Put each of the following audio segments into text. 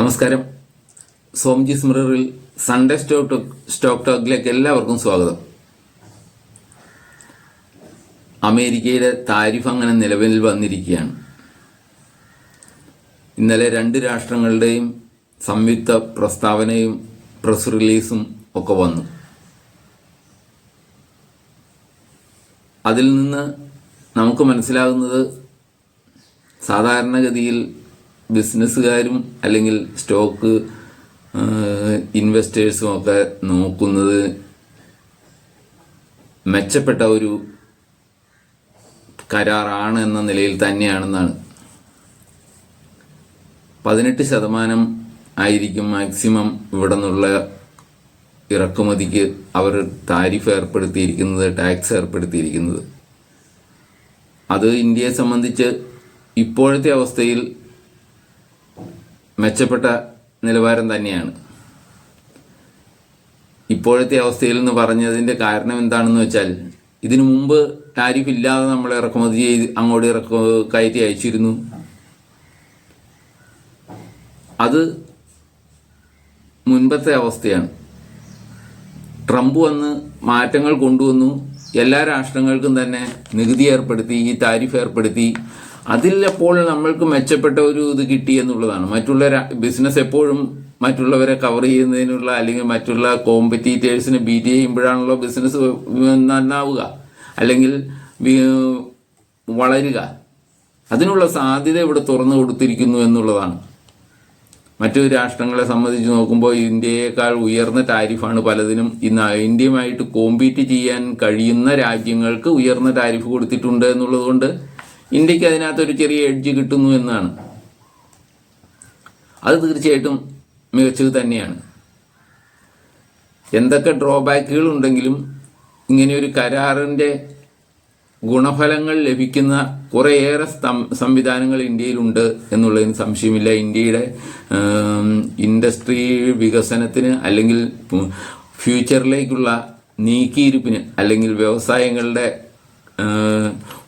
നമസ്കാരം. സോംജി സ്മിറിൽ സൺഡേ സ്റ്റോക്ക് സ്റ്റോക്ക് ടോക്കിലേക്ക് എല്ലാവർക്കും സ്വാഗതം. അമേരിക്കയുടെ താരിഫ് അങ്ങനെ നിലവിൽ വന്നിരിക്കുകയാണ്. ഇന്നലെ രണ്ട് രാഷ്ട്രങ്ങളുടെയും സംയുക്ത പ്രസ്താവനയും പ്രസ് റിലീസും ഒക്കെ വന്നു. അതിൽ നിന്ന് നമുക്ക് മനസ്സിലാകുന്നത് സാധാരണഗതിയിൽ ബിസിനസ്സുകാരും അല്ലെങ്കിൽ സ്റ്റോക്ക് ഇൻവെസ്റ്റേഴ്സും ഒക്കെ നോക്കുന്നത് മെച്ചപ്പെട്ട ഒരു കരാറാണ് എന്ന നിലയിൽ തന്നെയാണെന്നാണ്. പതിനെട്ട് ശതമാനം ആയിരിക്കും മാക്സിമം ഇവിടെ നിന്നുള്ള ഇറക്കുമതിക്ക് അവർ താരിഫ് ഏർപ്പെടുത്തിയിരിക്കുന്നത് ടാക്സ് ഏർപ്പെടുത്തിയിരിക്കുന്നത്. അത് ഇന്ത്യയെ സംബന്ധിച്ച് ഇപ്പോഴത്തെ അവസ്ഥയിൽ മെച്ചപ്പെട്ട നിലവാരം തന്നെയാണ്. ഇപ്പോഴത്തെ അവസ്ഥയിൽ നിന്ന് പറഞ്ഞതിന്റെ കാരണം എന്താണെന്ന് വെച്ചാൽ ഇതിനു മുമ്പ് ടാരിഫ് ഇല്ലാതെ നമ്മൾ ഇറക്കുമതി ചെയ്ത് അങ്ങോട്ട് ഇറക്കു കയറ്റി അയച്ചിരുന്നു. അത് മുൻപത്തെ അവസ്ഥയാണ്. ട്രംപ് വന്ന് മാറ്റങ്ങൾ കൊണ്ടുവന്നു. എല്ലാ രാഷ്ട്രങ്ങൾക്കും തന്നെ നികുതി ഏർപ്പെടുത്തി ഈ താരിഫ് ഏർപ്പെടുത്തി. അതിൽ അപ്പോൾ നമ്മൾക്ക് മെച്ചപ്പെട്ട ഒരു ഇത് കിട്ടി എന്നുള്ളതാണ്. മറ്റുള്ള ബിസിനസ് എപ്പോഴും മറ്റുള്ളവരെ കവർ ചെയ്യുന്നതിനുള്ള അല്ലെങ്കിൽ മറ്റുള്ള കോമ്പറ്റീറ്റേഴ്സിനെ ബീറ്റ് ചെയ്യുമ്പോഴാണല്ലോ ബിസിനസ് നന്നാവുക. അല്ലെങ്കിൽ വളരുക. അതിനുള്ള സാധ്യത ഇവിടെ തുറന്നു കൊടുത്തിരിക്കുന്നു എന്നുള്ളതാണ്. മറ്റു രാഷ്ട്രങ്ങളെ സംബന്ധിച്ച് നോക്കുമ്പോൾ ഇന്ത്യയേക്കാൾ ഉയർന്ന ടാരിഫാണ് പലതിനും ഇന്ന് ഇന്ത്യയുമായിട്ട് കോമ്പീറ്റ് ചെയ്യാൻ കഴിയുന്ന രാജ്യങ്ങൾക്ക് ഉയർന്ന ടാരിഫ് കൊടുത്തിട്ടുണ്ട് എന്നുള്ളത് കൊണ്ട് ഇന്ത്യയ്ക്ക് അതിനകത്തൊരു ചെറിയ എഡ്ജ് കിട്ടുന്നു എന്നാണ്. അത് തീർച്ചയായിട്ടും മികച്ചത് തന്നെയാണ്. എന്തൊക്കെ ഡ്രോബാക്കുകൾ ഉണ്ടെങ്കിലും ഇങ്ങനെയൊരു കരാറിന്റെ ഗുണഫലങ്ങൾ ലഭിക്കുന്ന കുറേയേറെ സംവിധാനങ്ങൾ ഇന്ത്യയിലുണ്ട് എന്നുള്ളതിന് സംശയമില്ല. ഇന്ത്യയുടെ ഇൻഡസ്ട്രി വികസനത്തിന് അല്ലെങ്കിൽ ഫ്യൂച്ചറിലേക്കുള്ള നീക്കിയിരിപ്പിന് അല്ലെങ്കിൽ വ്യവസായങ്ങളുടെ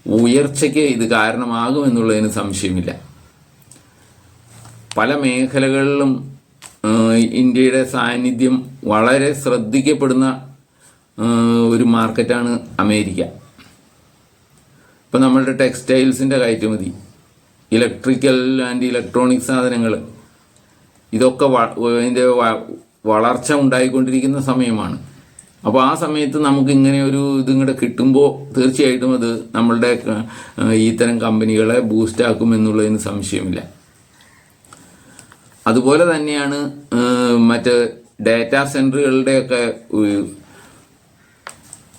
ഉയർച്ചയ്ക്ക് ഇത് കാരണമാകും എന്നുള്ളതിന് സംശയമില്ല. പല മേഖലകളിലും ഇന്ത്യയുടെ സാന്നിധ്യം വളരെ ശ്രദ്ധിക്കപ്പെടുന്ന ഒരു മാർക്കറ്റാണ് അമേരിക്ക. ഇപ്പം നമ്മളുടെ ടെക്സ്റ്റൈൽസിന്റെ കയറ്റുമതി ഇലക്ട്രിക്കൽ ആൻഡ് ഇലക്ട്രോണിക് സാധനങ്ങൾ ഇതൊക്കെ ഇതിന്റെ വളർച്ച ഉണ്ടായിക്കൊണ്ടിരിക്കുന്ന സമയമാണ്. അപ്പോൾ ആ സമയത്ത് നമുക്ക് ഇങ്ങനെ ഒരു ഇതും കൂടെ കിട്ടുമ്പോൾ തീർച്ചയായിട്ടും അത് നമ്മളുടെ ഇത്തരം കമ്പനികളെ ബൂസ്റ്റാക്കും എന്നുള്ളതിന് സംശയമില്ല. അതുപോലെ തന്നെയാണ് മറ്റ് ഡാറ്റാ സെന്ററുകളുടെയൊക്കെ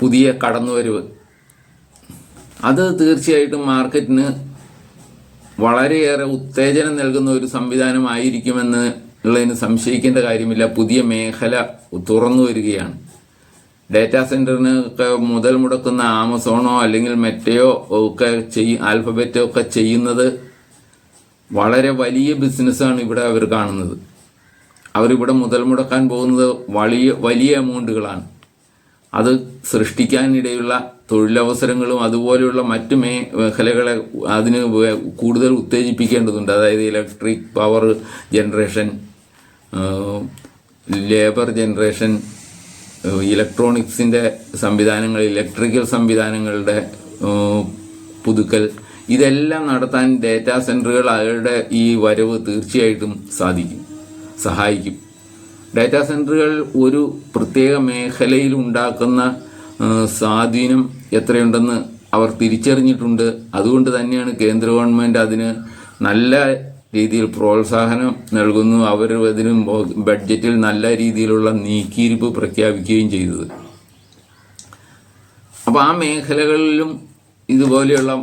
പുതിയ കടന്നുവരവ്. അത് തീർച്ചയായിട്ടും മാർക്കറ്റിന് വളരെയേറെ ഉത്തേജനം നൽകുന്ന ഒരു സംവിധാനമായിരിക്കുമെന്ന് ഉള്ളതിന് സംശയിക്കേണ്ട കാര്യമില്ല. പുതിയ മേഖല തുറന്നു വരികയാണ് ഡാറ്റാ സെന്ററിന് ഒക്കെ മുതൽ മുടക്കുന്ന ആമസോണോ അല്ലെങ്കിൽ മെറ്റയോ ഒക്കെ ചെയ് ആൽഫബറ്റോ ഒക്കെ ചെയ്യുന്നത് വളരെ വലിയ ബിസിനസ്സാണ് ഇവിടെ അവർ കാണുന്നത്. അവരിവിടെ മുതൽ മുടക്കാൻ പോകുന്നത് വലിയ വലിയ എമൗണ്ടുകളാണ്. അത് സൃഷ്ടിക്കാനിടയുള്ള തൊഴിലവസരങ്ങളും അതുപോലെയുള്ള മറ്റു മേ മേഖലകളെ അതിന് കൂടുതൽ ഉത്തേജിപ്പിക്കേണ്ടതുണ്ട്. അതായത് electric power generation labour generation ഇലക്ട്രോണിക്സിന്റെ സംവിധാനങ്ങൾ ഇലക്ട്രിക്കൽ സംവിധാനങ്ങളുടെ പുതുക്കൽ ഇതെല്ലാം നടത്താൻ ഡാറ്റാ സെന്ററുകൾ അവരുടെ ഈ വരവ് തീർച്ചയായിട്ടും സാധിക്കും സഹായിക്കും. ഡാറ്റാ സെന്ററുകൾ ഒരു പ്രത്യേക മേഖലയിൽ ഉണ്ടാക്കുന്ന സ്വാധീനം എത്രയുണ്ടെന്ന് അവർ തിരിച്ചറിഞ്ഞിട്ടുണ്ട്. അതുകൊണ്ട് തന്നെയാണ് കേന്ദ്ര ഗവൺമെന്റ് അതിന് നല്ല രീതിയിൽ പ്രോത്സാഹനം നൽകുന്നു. അവർ അതിന് ബഡ്ജറ്റിൽ നല്ല രീതിയിലുള്ള നീക്കിയിരിപ്പ് പ്രഖ്യാപിക്കുകയും ചെയ്തത്. അപ്പോൾ ആ മേഖലകളിലും ഇതുപോലെയുള്ള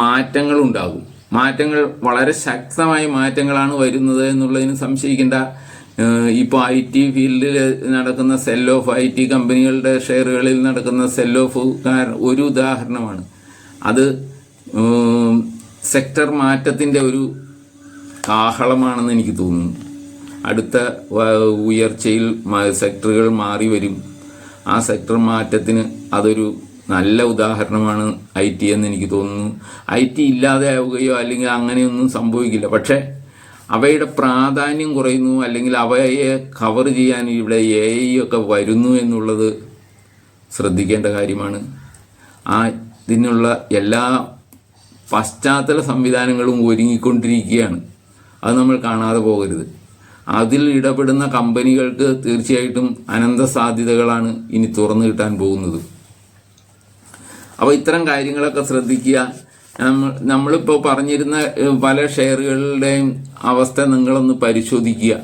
മാറ്റങ്ങൾ ഉണ്ടാകും. മാറ്റങ്ങൾ വളരെ ശക്തമായ മാറ്റങ്ങളാണ് വരുന്നത് എന്നുള്ളതിന് സംശയിക്കേണ്ട ഇപ്പോൾ ഐ ടി ഫീൽഡിൽ നടക്കുന്ന സെൽ ഓഫ് ഐ ടി കമ്പനികളുടെ ഷെയറുകളിൽ നടക്കുന്ന സെൽ ഓഫ് ഒരു ഉദാഹരണമാണ്. അത് സെക്ടർ മാറ്റത്തിന്റെ ഒരു കാഹളമാണെന്ന് എനിക്ക് തോന്നുന്നു. അടുത്ത ഉയർച്ചയിൽ സെക്ടറുകൾ മാറി വരും. ആ സെക്ടർ മാറ്റത്തിന് അതൊരു നല്ല ഉദാഹരണമാണ് ഐ ടി എന്ന് എനിക്ക് തോന്നുന്നു. ഐ ടി ഇല്ലാതെ ആവുകയോ അല്ലെങ്കിൽ അങ്ങനെയൊന്നും സംഭവിക്കില്ല. പക്ഷേ അവയുടെ പ്രാധാന്യം കുറയുന്നു. അല്ലെങ്കിൽ അവയെ കവർ ചെയ്യാൻ ഇവിടെ എ ഐ ഒക്കെ വരുന്നു എന്നുള്ളത് ശ്രദ്ധിക്കേണ്ട കാര്യമാണ്. ആ ഇതിനുള്ള എല്ലാ പശ്ചാത്തല സംവിധാനങ്ങളും ഒരുങ്ങിക്കൊണ്ടിരിക്കുകയാണ്. അത് നമ്മൾ കാണാതെ പോകരുത്. അതിൽ ഇടപെടുന്ന കമ്പനികൾക്ക് തീർച്ചയായിട്ടും അനന്ത സാധ്യതകളാണ് ഇനി തുറന്നു കിട്ടാൻ പോകുന്നത്. അപ്പോൾ ഇത്തരം കാര്യങ്ങളൊക്കെ ശ്രദ്ധിക്കുക. നമ്മൾ നമ്മളിപ്പോൾ പറഞ്ഞിരുന്ന പല ഷെയറുകളുടെയും അവസ്ഥ നിങ്ങളൊന്ന് പരിശോധിക്കുക.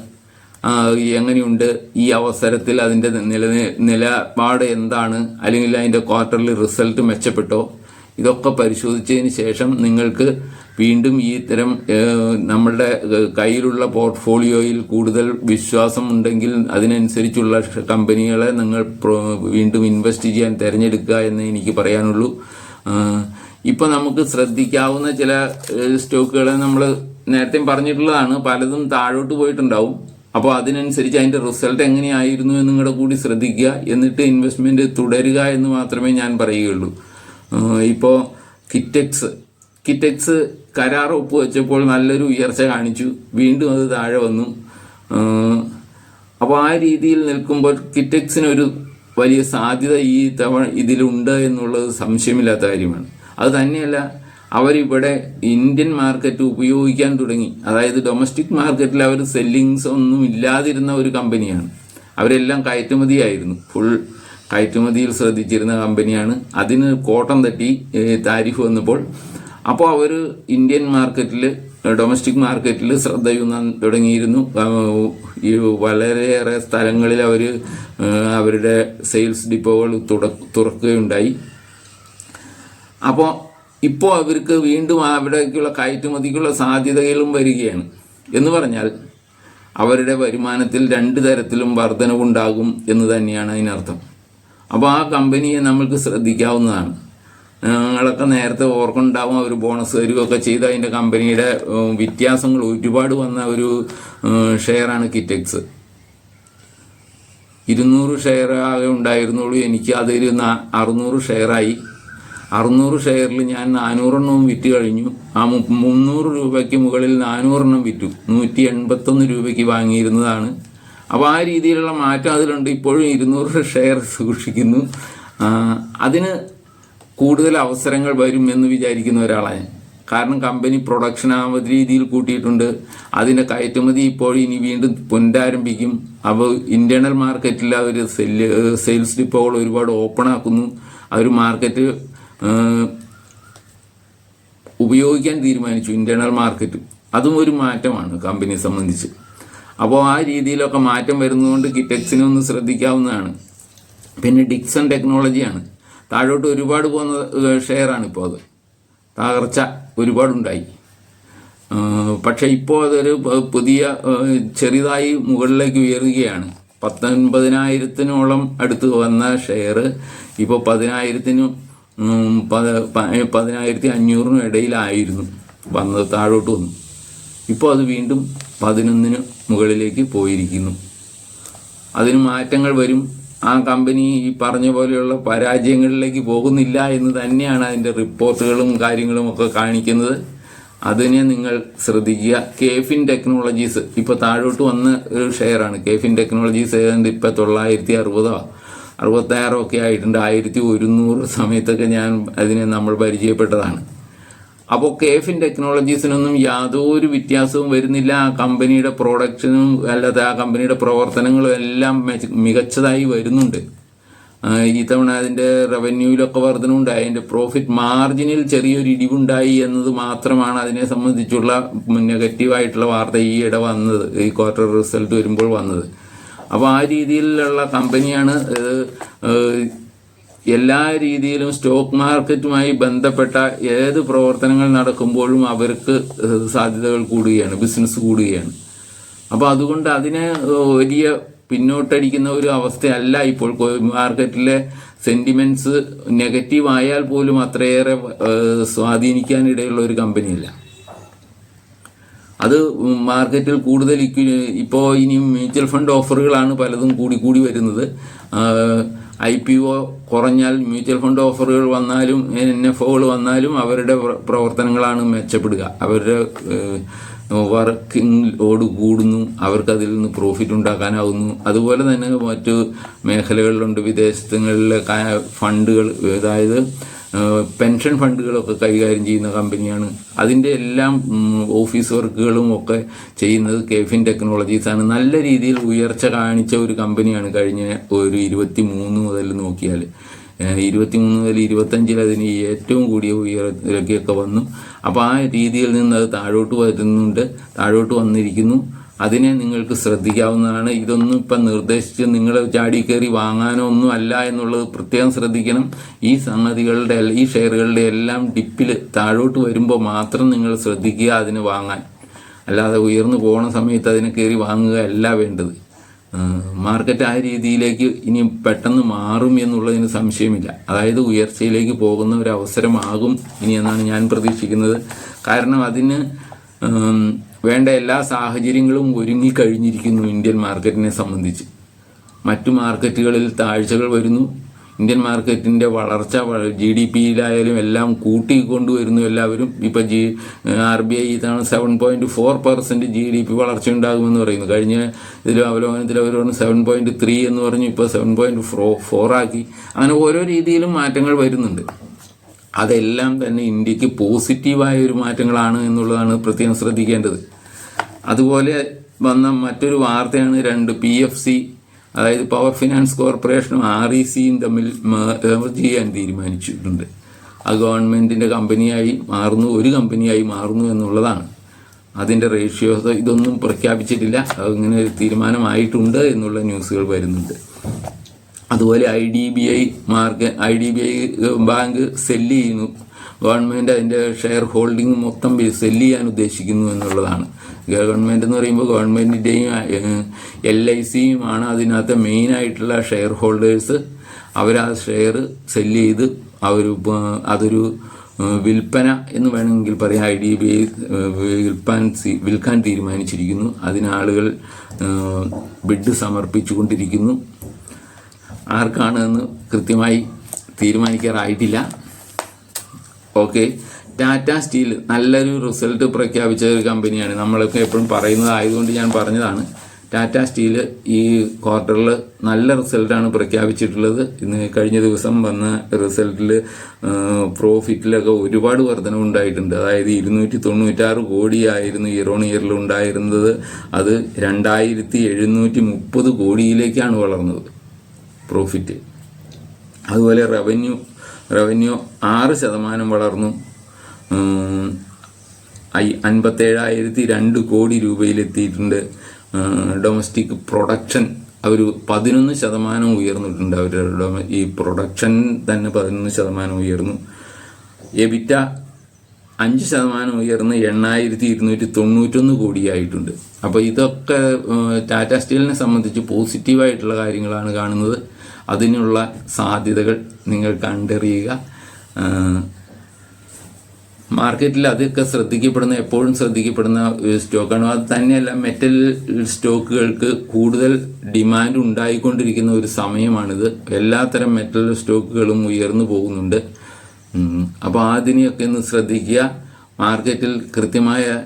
എങ്ങനെയുണ്ട്? ഈ അവസരത്തിൽ അതിന്റെ നില നിലപാട് എന്താണ്? അല്ലെങ്കിൽ അതിന്റെ ക്വാർട്ടർലി റിസൾട്ട് മെച്ചപ്പെട്ടോ? ഇതൊക്കെ പരിശോധിച്ചതിന് ശേഷം നിങ്ങൾക്ക് വീണ്ടും ഈ ഇത്തരം നമ്മളുടെ കയ്യിലുള്ള പോർട്ട്ഫോളിയോയിൽ കൂടുതൽ വിശ്വാസം ഉണ്ടെങ്കിൽ അതിനനുസരിച്ചുള്ള കമ്പനികളെ നിങ്ങൾ വീണ്ടും ഇൻവെസ്റ്റ് ചെയ്യാൻ തിരഞ്ഞെടുക്കുക എന്ന് എനിക്ക് പറയാനുള്ളൂ. ഇപ്പോൾ നമുക്ക് ശ്രദ്ധിക്കാവുന്ന ചില സ്റ്റോക്കുകളെ നമ്മൾ നേരത്തെ പറഞ്ഞിട്ടുള്ളതാണ്. പലതും താഴോട്ട് പോയിട്ടുണ്ടാവും. അപ്പോൾ അതിനനുസരിച്ച് അതിന്റെ റിസൾട്ട് എങ്ങനെയായിരുന്നു എന്നും കൂടെ കൂടി ശ്രദ്ധിക്കുക. എന്നിട്ട് ഇൻവെസ്റ്റ്മെന്റ് തുടരുക എന്ന് മാത്രമേ ഞാൻ പറയുകയുള്ളൂ. ഇപ്പോൾ കിറ്റെക്സ് കിറ്റെക്സ് കരാർ ഒപ്പുവെച്ചപ്പോൾ നല്ലൊരു ഉയർച്ച കാണിച്ചു. വീണ്ടും അത് താഴെ വന്നു. അപ്പോൾ ആ രീതിയിൽ നിൽക്കുമ്പോൾ കിറ്റെക്സിനൊരു വലിയ സാധ്യത ഈ തവണ ഇതിലുണ്ട് എന്നുള്ളത് സംശയമില്ലാത്ത കാര്യമാണ്. അത് തന്നെയല്ല അവരിവിടെ ഇന്ത്യൻ മാർക്കറ്റ് ഉപയോഗിക്കാൻ തുടങ്ങി. അതായത് ഡൊമസ്റ്റിക് മാർക്കറ്റിൽ അവർ സെല്ലിങ്സ് ഒന്നും ഇല്ലാതിരുന്ന ഒരു കമ്പനിയാണ്. അവരെല്ലാം കയറ്റുമതിയായിരുന്നു. ഫുൾ കയറ്റുമതിയിൽ ശ്രദ്ധിച്ചിരുന്ന കമ്പനിയാണ്. അതിന് കോട്ടം തട്ടി താരിഫ് വന്നപ്പോൾ അപ്പോൾ അവർ ഇന്ത്യൻ മാർക്കറ്റിൽ ഡൊമസ്റ്റിക് മാർക്കറ്റിൽ ശ്രദ്ധയൂന്നാൻ തുടങ്ങിയിരുന്നു. ഈ വളരെയേറെ സ്ഥലങ്ങളിൽ അവർ അവരുടെ സെയിൽസ് ഡിപ്പോകൾ തുറക്കുകയുണ്ടായി. അപ്പോൾ ഇപ്പോൾ അവർക്ക് വീണ്ടും അവിടേക്കുള്ള കയറ്റുമതിക്കുള്ള സാധ്യതകളും വരികയാണ്. എന്ന് പറഞ്ഞാൽ അവരുടെ വരുമാനത്തിൽ രണ്ട് തരത്തിലും വർധനവുണ്ടാകും എന്ന് തന്നെയാണ് അതിനർത്ഥം. അപ്പോൾ ആ കമ്പനിയെ നമ്മൾക്ക് ശ്രദ്ധിക്കാവുന്നതാണ്. ഞങ്ങളൊക്കെ നേരത്തെ ഓർക്കുണ്ടാവും അവർ ബോണസ് തരികയൊക്കെ ചെയ്ത് അതിന്റെ കമ്പനിയുടെ വ്യത്യാസങ്ങൾ ഒരുപാട് വന്ന ഒരു ഷെയറാണ് കിറ്റക്സ് ഇരുന്നൂറ് ഷെയർ ആകെ ഉണ്ടായിരുന്നുള്ളൂ. എനിക്ക് അതൊരു നാ- അറുന്നൂറ് ഷെയറായി അറുന്നൂറ് ഷെയറിൽ ഞാൻ നാനൂറെണ്ണവും വിറ്റ് കഴിഞ്ഞു. ആ മുന്നൂറ് രൂപയ്ക്ക് മുകളിൽ നാനൂറെണ്ണം വിറ്റു. നൂറ്റി എൺപത്തൊന്ന് രൂപയ്ക്ക് വാങ്ങിയിരുന്നതാണ്. അപ്പോൾ ആ രീതിയിലുള്ള മാറ്റം അതിലുണ്ട്. ഇപ്പോഴും ഇരുന്നൂറ് ഷെയർ സൂക്ഷിക്കുന്നു. അതിന് കൂടുതൽ അവസരങ്ങൾ വരും എന്ന് വിചാരിക്കുന്ന ഒരാളാണ്. കാരണം കമ്പനി പ്രൊഡക്ഷൻ ആ രീതിയിൽ കൂട്ടിയിട്ടുണ്ട്. അതിന്റെ കയറ്റുമതി ഇപ്പോൾ ഇനി വീണ്ടും പുനരാരംഭിക്കും. അപ്പോൾ ഇന്റേണൽ മാർക്കറ്റിൽ അവർ സെൽ സെയിൽസ് ഡിപ്പോകൾ ഒരുപാട് ഓപ്പൺ ആക്കുന്നു. അവർ മാർക്കറ്റ് ഉപയോഗിക്കാൻ തീരുമാനിച്ചു ഇന്റേണൽ മാർക്കറ്റ് അതും ഒരു മാറ്റമാണ് കമ്പനിയെ സംബന്ധിച്ച്. അപ്പോൾ ആ രീതിയിലൊക്കെ മാറ്റം വരുന്നതുകൊണ്ട് കിറ്റക്സിനെ ഒന്ന് ശ്രദ്ധിക്കാവുന്നതാണ്. പിന്നെ ഡിക്സൺ ടെക്നോളജിയാണ് താഴോട്ട് ഒരുപാട് പോകുന്ന ഷെയറാണ് ഇപ്പോൾ അത്. തകർച്ച ഒരുപാടുണ്ടായി. പക്ഷേ ഇപ്പോൾ അതൊരു പുതിയ ചെറുതായി മുകളിലേക്ക് ഉയരുകയാണ്. പത്തൊൻപതിനായിരത്തിനോളം അടുത്ത് വന്ന ഷെയർ ഇപ്പോൾ പതിനായിരത്തിനും പതിനായിരത്തി അഞ്ഞൂറിനും ഇടയിലായിരുന്നു വന്നത് താഴോട്ട് വന്നു. ഇപ്പോൾ അത് വീണ്ടും പതിനൊന്നിന് മുകളിലേക്ക് പോയിരിക്കുന്നു. അതിന് മാറ്റങ്ങൾ വരും ആ കമ്പനി ഈ പറഞ്ഞ പോലെയുള്ള പരാജയങ്ങളിലേക്ക് പോകുന്നില്ല എന്ന് തന്നെയാണ് അതിന്റെ റിപ്പോർട്ടുകളും കാര്യങ്ങളും ഒക്കെ കാണിക്കുന്നത്. അതിനെ നിങ്ങൾ ശ്രദ്ധിക്കുക. കേഫിൻ ടെക്നോളജീസ് ഇപ്പോൾ താഴോട്ട് വന്ന ഒരു ഷെയറാണ്. കേഫിൻ ടെക്നോളജീസ് ഏതാണ്ട് ഇപ്പോൾ തൊള്ളായിരത്തി അറുപതോ അറുപത്താറോ ഒക്കെ ആയിട്ടുണ്ട്. ആയിരത്തി ഒരുന്നൂറ് സമയത്തൊക്കെ ഞാൻ അതിനെ നമ്മൾ പരിചയപ്പെട്ടതാണ്. അപ്പോൾ കേഫിൻ ടെക്നോളജീസിനൊന്നും യാതൊരു വ്യത്യാസവും വരുന്നില്ല. ആ കമ്പനിയുടെ പ്രൊഡക്ഷനും അല്ലാതെ ആ കമ്പനിയുടെ പ്രവർത്തനങ്ങളും എല്ലാം മികച്ചതായി വരുന്നുണ്ട്. ഈ തവണ അതിന്റെ റവന്യൂവിലൊക്കെ വർധനമുണ്ടായി അതിന്റെ പ്രോഫിറ്റ് മാർജിനിൽ ചെറിയൊരു ഇടിവുണ്ടായി എന്നത് മാത്രമാണ് അതിനെ സംബന്ധിച്ചുള്ള നെഗറ്റീവായിട്ടുള്ള വാർത്ത ഈയിടെ വന്നത്. ഈ ക്വാർട്ടർ റിസൾട്ട് വരുമ്പോൾ വന്നത്. അപ്പോൾ ആ രീതിയിലുള്ള കമ്പനിയാണ് എല്ലാ രീതിയിലും സ്റ്റോക്ക് മാർക്കറ്റുമായി ബന്ധപ്പെട്ട ഏത് പ്രവർത്തനങ്ങൾ നടക്കുമ്പോഴും അവർക്ക് സാധ്യതകൾ കൂടുകയാണ് ബിസിനസ് കൂടുകയാണ്. അപ്പോൾ അതുകൊണ്ട് അതിനെ വലിയ പിന്നോട്ടടിക്കുന്ന ഒരു അവസ്ഥയല്ല ഇപ്പോൾ മാർക്കറ്റിലെ സെന്റിമെന്റ്സ് നെഗറ്റീവ് ആയാൽ പോലും അത്രയേറെ സ്വാധീനിക്കാനിടയുള്ള ഒരു കമ്പനിയല്ല. അത് മാർക്കറ്റിൽ കൂടുതൽ ഇപ്പോൾ ഇനി മ്യൂച്വൽ ഫണ്ട് ഓഫറുകളാണ് പലതും കൂടി കൂടി വരുന്നത്. ഐ പി ഒ കുറഞ്ഞാൽ മ്യൂച്വൽ ഫണ്ട് ഓഫറുകൾ വന്നാലും എൻ എഫ് ഒകൾ വന്നാലും അവരുടെ പ്ര- പ്രവർത്തനങ്ങളാണ് മെച്ചപ്പെടുക. അവരുടെ വർക്കിംഗ് ലോഡ് കൂടുന്നു അവർക്ക് അതിൽ നിന്ന് പ്രോഫിറ്റ് ഉണ്ടാക്കാനാവുന്നു. അതുപോലെ തന്നെ മറ്റു മേഖലകളിലുണ്ട് വിദേശങ്ങളിലെ ഫണ്ടുകൾ അതായത് പെൻഷൻ ഫണ്ടുകളൊക്കെ കൈകാര്യം ചെയ്യുന്ന കമ്പനിയാണ്. അതിന്റെ എല്ലാം ഓഫീസ് വർക്കുകളും ഒക്കെ ചെയ്യുന്നത് കേഫിൻ ആണ്. നല്ല രീതിയിൽ ഉയർച്ച കാണിച്ച ഒരു കമ്പനിയാണ് കഴിഞ്ഞ ഒരു ഇരുപത്തി മൂന്ന് മുതൽ നോക്കിയാൽ ഇരുപത്തി മൂന്ന് മുതൽ ഇരുപത്തഞ്ചിൽ അതിന് ഏറ്റവും കൂടിയ ഉയരത്തിലേക്കൊക്കെ വന്നു. അപ്പോൾ ആ രീതിയിൽ നിന്ന് അത് താഴോട്ട് വരുന്നുണ്ട്. താഴോട്ട് വന്നിരിക്കുന്നു. അതിനെ നിങ്ങൾക്ക് ശ്രദ്ധിക്കാവുന്നതാണ്. ഇതൊന്നും ഇപ്പം നിർദ്ദേശിച്ച് നിങ്ങൾ ചാടി കയറി വാങ്ങാനോ ഒന്നും അല്ല എന്നുള്ളത് പ്രത്യേകം ശ്രദ്ധിക്കണം. ഈ സംഗതികളുടെ ഈ ഷെയറുകളുടെ എല്ലാം ഡിപ്പിൽ താഴോട്ട് വരുമ്പോൾ മാത്രം നിങ്ങൾ ശ്രദ്ധിക്കുക അതിന് വാങ്ങാൻ. അല്ലാതെ ഉയർന്നു പോകുന്ന സമയത്ത് അതിനെ കയറി വാങ്ങുക അല്ല വേണ്ടത്. മാർക്കറ്റ് ആ രീതിയിലേക്ക് ഇനി പെട്ടെന്ന് മാറും എന്നുള്ളതിന് സംശയമില്ല. അതായത് ഉയർച്ചയിലേക്ക് പോകുന്ന ഒരു അവസരമാകും ഇനി എന്നാണ് ഞാൻ പ്രതീക്ഷിക്കുന്നത്. കാരണം അതിന് വേണ്ട എല്ലാ സാഹചര്യങ്ങളും ഒരുങ്ങിക്കഴിഞ്ഞിരിക്കുന്നു ഇന്ത്യൻ മാർക്കറ്റിനെ സംബന്ധിച്ച്. മറ്റു മാർക്കറ്റുകളിൽ താഴ്ചകൾ വരുന്നു. ഇന്ത്യൻ മാർക്കറ്റിന്റെ വളർച്ച ജി ഡി പിയിലായാലും എല്ലാം കൂട്ടിക്കൊണ്ടുവരുന്നു എല്ലാവരും. ഇപ്പോൾ ജി ആർ ബി ഐ ഇതാണ് seven point four percent G D P വളർച്ച ഉണ്ടാകുമെന്ന് പറയുന്നു. കഴിഞ്ഞ ഇതിൽ അവലോകനത്തിൽ അവർ പറഞ്ഞു സെവൻ പോയിന്റ് ത്രീ എന്ന് പറഞ്ഞു. ഇപ്പോൾ സെവൻ പോയിന്റ് ഫോർ ഫോറാക്കി അങ്ങനെ ഓരോ രീതിയിലും മാറ്റങ്ങൾ വരുന്നുണ്ട്. അതെല്ലാം തന്നെ ഇന്ത്യയ്ക്ക് പോസിറ്റീവായ ഒരു മാറ്റങ്ങളാണ് എന്നുള്ളതാണ് പ്രത്യേകം ശ്രദ്ധിക്കേണ്ടത്. അതുപോലെ വന്ന മറ്റൊരു വാർത്തയാണ് രണ്ട് പി എഫ് സി അതായത് പവർ ഫിനാൻസ് കോർപ്പറേഷനും ആർ ഇ സിയും തമ്മിൽ ചെയ്യാൻ തീരുമാനിച്ചിട്ടുണ്ട്. ആ ഗവൺമെന്റിന്റെ കമ്പനിയായി മാറുന്നു ഒരു കമ്പനിയായി മാറുന്നു എന്നുള്ളതാണ്. അതിന്റെ റേഷ്യോസ് ഇതൊന്നും പ്രഖ്യാപിച്ചിട്ടില്ല. അങ്ങനെ ഒരു തീരുമാനമായിട്ടുണ്ട് എന്നുള്ള ന്യൂസുകൾ വരുന്നുണ്ട്. അതുപോലെ I D B I mark I D B I bank sell ചെയ്യുന്നു. ഗവൺമെന്റ് അതിന്റെ ഷെയർ ഹോൾഡിംഗ് മൊത്തം സെല്ല് ചെയ്യാൻ ഉദ്ദേശിക്കുന്നു എന്നുള്ളതാണ്. ഗവൺമെന്റ് എന്ന് പറയുമ്പോൾ ഗവൺമെന്റിന്റെയും എൽ ഐ സിയുമാണ് അതിനകത്ത് മെയിനായിട്ടുള്ള ഷെയർ ഹോൾഡേഴ്സ്. അവർ ആ ഷെയർ സെല്ല് ചെയ്ത് അവർ അതൊരു വിൽപ്പന എന്ന് വേണമെങ്കിൽ പറയാം. ഐ ഡി ബി ഐ വിൽപ്പാൻ വിൽക്കാൻ തീരുമാനിച്ചിരിക്കുന്നു. അതിനാളുകൾ ബിഡ് സമർപ്പിച്ചുകൊണ്ടിരിക്കുന്നു. ആർക്കാണ് എന്ന് കൃത്യമായി തീരുമാനിക്കാറായിട്ടില്ല. ഓക്കെ. ടാറ്റ സ്റ്റീൽ നല്ലൊരു റിസൾട്ട് പ്രഖ്യാപിച്ച ഒരു കമ്പനിയാണ്. നമ്മളൊക്കെ എപ്പോഴും പറയുന്നത് ആയതുകൊണ്ട് ഞാൻ പറഞ്ഞതാണ്. ടാറ്റ സ്റ്റീൽ ഈ ക്വാർട്ടറിൽ നല്ല റിസൾട്ടാണ് പ്രഖ്യാപിച്ചിട്ടുള്ളത്. ഇന്ന് കഴിഞ്ഞ ദിവസം വന്ന റിസൾട്ടിൽ പ്രോഫിറ്റിലൊക്കെ ഒരുപാട് വർധനവുണ്ടായിട്ടുണ്ട് അതായത് ഇരുന്നൂറ്റി തൊണ്ണൂറ്റാറ് കോടിയായിരുന്നു ഇയർ ഓൺ ഇയറിൽ ഉണ്ടായിരുന്നത്. അത് രണ്ടായിരത്തി എഴുന്നൂറ്റി മുപ്പത് കോടിയിലേക്കാണ് വളർന്നത്. പ്രോഫിറ്റ് അതുപോലെ റവന്യൂ റവന്യൂ ആറ് ശതമാനം വളർന്നു. ഐ അൻപത്തേഴായിരത്തി രണ്ട് കോടി രൂപയിലെത്തിയിട്ടുണ്ട്. ഡൊമസ്റ്റിക് പ്രൊഡക്ഷൻ അവർ പതിനൊന്ന് ശതമാനം ഉയർന്നിട്ടുണ്ട്. അവരുടെ ഈ പ്രൊഡക്ഷൻ തന്നെ പതിനൊന്ന് ശതമാനം ഉയർന്നു. എബിറ്റ അഞ്ച് ശതമാനം ഉയർന്ന് എണ്ണായിരത്തി ഇരുന്നൂറ്റി തൊണ്ണൂറ്റൊന്ന് കോടിയായിട്ടുണ്ട് അപ്പോൾ ഇതൊക്കെ ടാറ്റ സ്റ്റീലിനെ സംബന്ധിച്ച് പോസിറ്റീവായിട്ടുള്ള കാര്യങ്ങളാണ് കാണുന്നത്. അതിനുള്ള സാധ്യതകൾ നിങ്ങൾ കണ്ടറിയുക. മാർക്കറ്റിൽ അതൊക്കെ ശ്രദ്ധിക്കപ്പെടുന്ന എപ്പോഴും ശ്രദ്ധിക്കപ്പെടുന്ന സ്റ്റോക്കാണ്. അത് തന്നെയല്ല മെറ്റൽ സ്റ്റോക്കുകൾക്ക് കൂടുതൽ ഡിമാൻഡ് ഉണ്ടായിക്കൊണ്ടിരിക്കുന്ന ഒരു സമയമാണിത്. എല്ലാത്തരം മെറ്റൽ സ്റ്റോക്കുകളും ഉയർന്നു പോകുന്നുണ്ട്. അപ്പോൾ അതിനെയൊക്കെ ഒന്ന് ശ്രദ്ധിക്കുക. മാർക്കറ്റിൽ കൃത്യമായ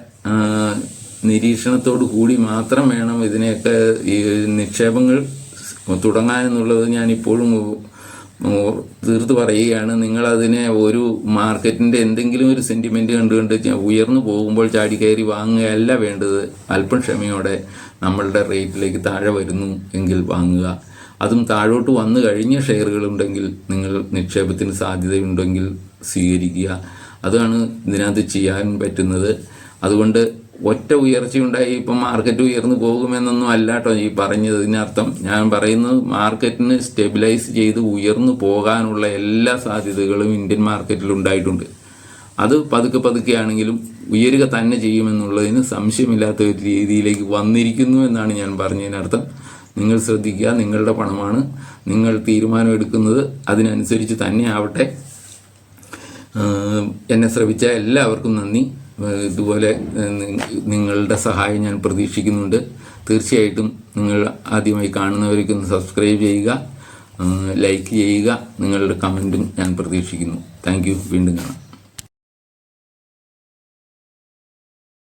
നിരീക്ഷണത്തോടു കൂടി മാത്രം വേണം ഇതിനെയൊക്കെ ഈ നിക്ഷേപങ്ങൾ തുടങ്ങാനെന്നുള്ളത് ഞാൻ ഇപ്പോഴും ഓ- തീർത്ത് പറയുകയാണ്. നിങ്ങൾ അതിനെ ഒരു മാർക്കറ്റിന്റെ എന്തെങ്കിലും ഒരു സെന്റിമെന്റ് കണ്ടുകൊണ്ട് ഉയർന്നു പോകുമ്പോൾ ചാടി കയറി വാങ്ങുകയല്ല വേണ്ടത്. അല്പം ക്ഷമയോടെ നമ്മളുടെ റേറ്റിലേക്ക് താഴെ വരുന്നു എങ്കിൽ വാങ്ങുക. അതും താഴോട്ട് വന്നു കഴിഞ്ഞ ഷെയറുകളുണ്ടെങ്കിൽ നിങ്ങൾ നിക്ഷേപത്തിന് സാധ്യതയുണ്ടെങ്കിൽ സ്വീകരിക്കുക. അതാണ് ഇതിനകത്ത് ചെയ്യാൻ പറ്റുന്നത്. അതുകൊണ്ട് ഒറ്റ ഉയർച്ചയുണ്ടായി ഇപ്പം മാർക്കറ്റ് ഉയർന്നു പോകുമെന്നൊന്നും അല്ല കേട്ടോ ഈ പറഞ്ഞതിനർത്ഥം ഞാൻ പറയുന്നത് മാർക്കറ്റിന് സ്റ്റെബിലൈസ് ചെയ്ത് ഉയർന്നു പോകാനുള്ള എല്ലാ സാധ്യതകളും ഇന്ത്യൻ മാർക്കറ്റിൽ ഉണ്ടായിട്ടുണ്ട്. അത് പതുക്കെ പതുക്കെയാണെങ്കിലും ഉയരുക തന്നെ ചെയ്യുമെന്നുള്ളതിന് സംശയമില്ലാത്ത ഒരു രീതിയിലേക്ക് വന്നിരിക്കുന്നു എന്നാണ് ഞാൻ പറഞ്ഞതിനർത്ഥം. നിങ്ങൾ ശ്രദ്ധിക്കുക നിങ്ങളുടെ പണമാണ്. നിങ്ങൾ തീരുമാനം എടുക്കുന്നത് അതിനനുസരിച്ച് തന്നെ ആവട്ടെ. എന്നെ ശ്രമിച്ച എല്ലാവർക്കും നന്ദി. ഇതുപോലെ നിങ്ങളുടെ സഹായം ഞാൻ പ്രതീക്ഷിക്കുന്നുണ്ട്. തീർച്ചയായിട്ടും നിങ്ങൾ ആദ്യമായി കാണുന്നവർക്ക് ഒന്ന് സബ്സ്ക്രൈബ് ചെയ്യുക ലൈക്ക് ചെയ്യുക നിങ്ങളുടെ കമന്റും ഞാൻ പ്രതീക്ഷിക്കുന്നു. താങ്ക് വീണ്ടും കാണാം.